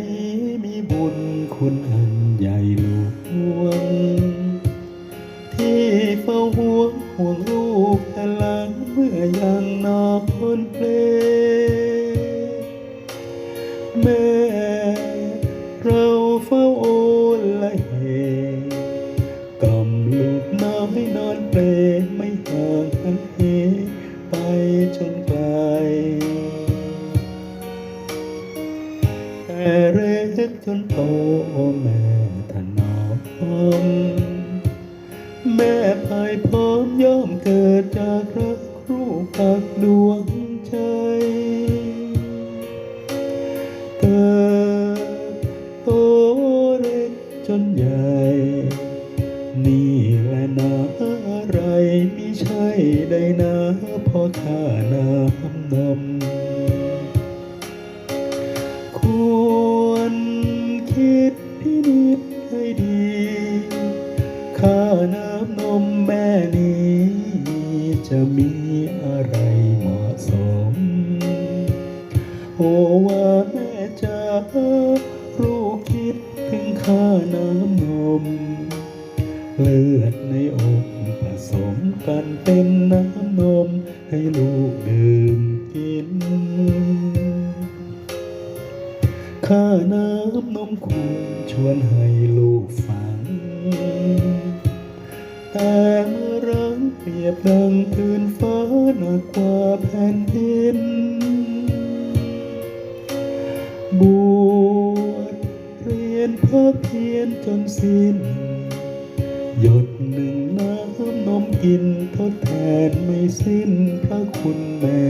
นี้มีบุญคุณอันใหญ่หลวง ที่เฝ้าห่วงห่วงลูกแต่หลังเมื่อยังนอนเพลแม่เราเฝ้าโอละเหกล่อมลูกน้อยนอนเปลไม่ห่างหันเหไปจน ไกลแต่เล็กจนโตโอแม่ถนอมแม่ภายพร้อมย่อมเกิดจากรักครูปักดวงใจเกิดโตเล็กจนใหญ่ นี่แหละนะอะไรไม่ใช่ได้นะพอข้าน้ำนม พินิจให้ดี ค่าน้ำนมแม่นี้ จะมีอะไรเหมาะสม โอ้ว่าแม่จะลูกคิดถึงค่าน้ำนม เลือดในอกผสมกันเป็นน้ำนมให้ลูกดื่มกิน ค่าน้ำนมคุณชวนให้ลูกฟัง แต่เมื่อรังเปรียบดังพื้นฟ้าหนักกว่าแผ่นดิน บวชเรียนเพื่อเพียรจนสิ้น หยดหนึ่งน้ำนมกินทดแทนไม่สิ้นพระคุณแม่